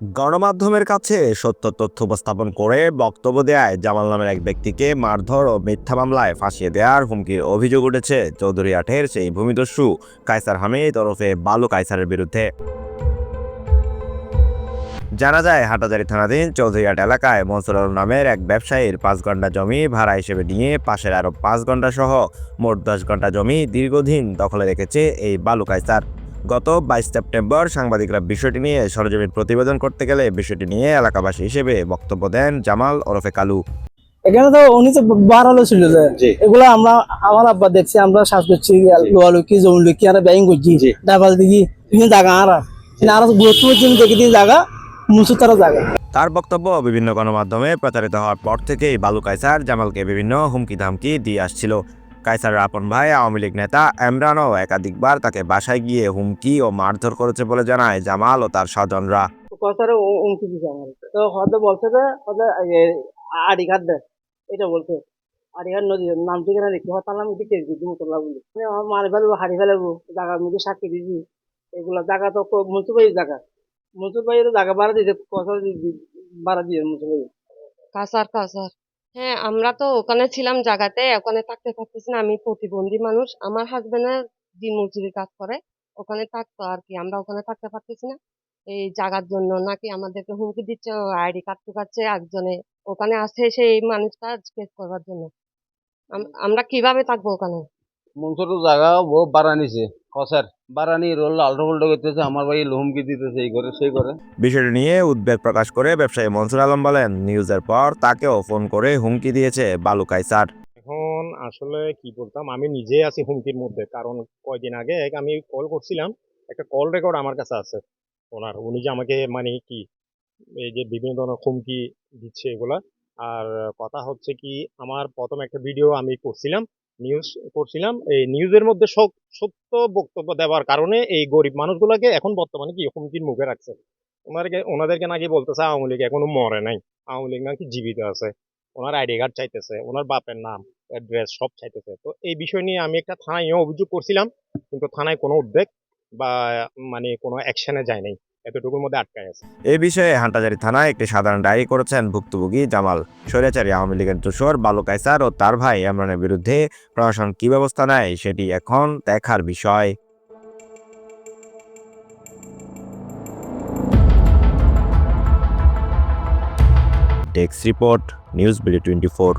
গণমাধ্যমের কাছে সত্য তথ্য উপস্থাপন করে বক্তব্য দেয় জামাল নামের এক ব্যক্তিকে মারধর ও মিথ্যা মামলায় ফাঁসিয়ে দেওয়ার হুমকির অভিযোগ উঠেছে চৌধুরী চৌধুরীহাটের সেই ভূমিদস্যু কায়সার হামিদ ওরফে বালু কায়সারের বিরুদ্ধে। জানা যায়, হাটাজারি থানাধীন চৌধুরীহাট এলাকায় মনসুর আলম নামের এক ব্যবসায়ীর পাঁচ ঘণ্টা জমি ভাড়া হিসেবে নিয়ে পাশের আরও পাঁচ ঘণ্টা সহ মোট দশ ঘণ্টা জমি দীর্ঘদিন দখলে রেখেছে এই বালু কায়সার। গত বাইশ সেপ্টেম্বর সাংবাদিকরা বিষয়টি নিয়ে সরজমিন প্রতিবেদন করতে গেলে বিষয়টি নিয়ে এলাকাবাসী হিসেবে বক্তব্য দেন জামাল ওরফে কালু। এখানে তো উনি তো বাড়ালো ছিল যে এগুলো আমরা আমার আব্বা দেখছি আমরা শ্বাস করছি লোয়ালুকি জমলুকি আর ব্যাং করছি। ডাবাল দিদি বিভিন্ন জায়গা আর আর গুরুত্বপূর্ণ জিনিস দেখে দিয়ে জায়গা মুসু তারা জায়গা। তার বক্তব্য বিভিন্ন গণমাধ্যমে প্রচারিত হওয়ার পর থেকেই বালু কায়সার জামালকে বিভিন্ন হুমকি ধামকি দিয়ে আসছিল। কায়সারের আপন ভাই আওয়ামী লীগ নেতা এমরানও একাধিকবার তাকে বাসায় গিয়ে হুমকি ও মারধর করেছে বলে জানায় জামাল ও তার স্বজনরা। কথারে উমকি দিছে আমার। তো হয়তো বলছে যে হয়তো আড়ি দেয় এটা বলছে। আড়িঘাট নদী নাম ঠিকানা লিখতে তাহলে আমি দিকে দিদি মতলা বলি মারি ফেলব হারি ফেলব জায়গার মধ্যে সাক্ষী দিছি এগুলা জায়গা তো ভাই জায়গা। মুসু ভাইয়ের জায়গা ভাড়া দিতে কথা ভাড়া দিয়ে মুসু কাসার কাসার হ্যাঁ আমরা তো ওখানে ছিলাম জায়গাতে ওখানে থাকতে পারতেছি না, আমি প্রতিবন্ধী মানুষ। আমার হাজবেন্ডের দিন মজুরি কাজ করে, ওখানে থাকতো আর কি, আমরা ওখানে থাকতে পারতেছি না। এই জায়গার জন্য নাকি আমাদেরকে হুমকি দিচ্ছে আইডি কার্ড ঢুকাচ্ছে একজনে ওখানে আসে সেই মানুষটা কেস করবার জন্য। আমরা কীভাবে থাকব ওখানে? মনসুর জায়গা ও বাড়া নিছে। কসার বাড়া নিয়ে রোল আল্টো পাল্টো করতেছে আমার ভাই হুমকি দিতেছে এই করে সেই করে বিষয়টি নিয়ে উদ্বেগ প্রকাশ করে ব্যবসায়ী মনসুর আলম বলেন। নিউজের পর তাকেও ফোন করে হুমকি দিয়েছে বালু কায়সার এখন আসলে কি বলতাম আমি নিজে আছি হুমকির মধ্যে। কারণ কয়দিন আগে এক আমি কল করছিলাম একটা কল রেকর্ড আমার কাছে আছে। ওনার উনি যে আমাকে মানে কি এই যে বিভিন্ন ধরনের হুমকি দিচ্ছে এগুলা। আর কথা হচ্ছে কি আমার প্রথম একটা ভিডিও আমি করছিলাম নিউজ করছিলাম। এই নিউজের মধ্যে সত্য বক্তব্য দেওয়ার কারণে এই গরিব মানুষগুলোকে এখন বর্তমানে কি হুমকির মুখে রাখছে? ওনাদেরকে ওনাদেরকে নাকি বলতেছে আওয়ামী লীগ এখনও মরে নাই। আওয়ামী লীগ নাকি জীবিত আছে। ওনার আইডি কার্ড চাইতেছে, ওনার বাপের নাম, অ্যাড্রেস সব চাইতেছে। তো এই বিষয় নিয়ে আমি একটা থানায় অভিযোগ করছিলাম, কিন্তু থানায় কোনো উদ্বেগ বা মানে কোনো অ্যাকশনে যায় নাই। এতটুকুর মধ্যে আটকায় আছে। এ বিষয়ে হান্টাজারি থানায় একটি সাধারণ ডায়েরি করেছেন ভুক্তভোগী জামাল স্বৈরাচারী আওয়ামী লীগের দোসর বালু কায়সার ও তার ভাই ইমরানের বিরুদ্ধে প্রশাসন কি ব্যবস্থা নেয় সেটি এখন দেখার বিষয়। Desk report, news BD twenty four.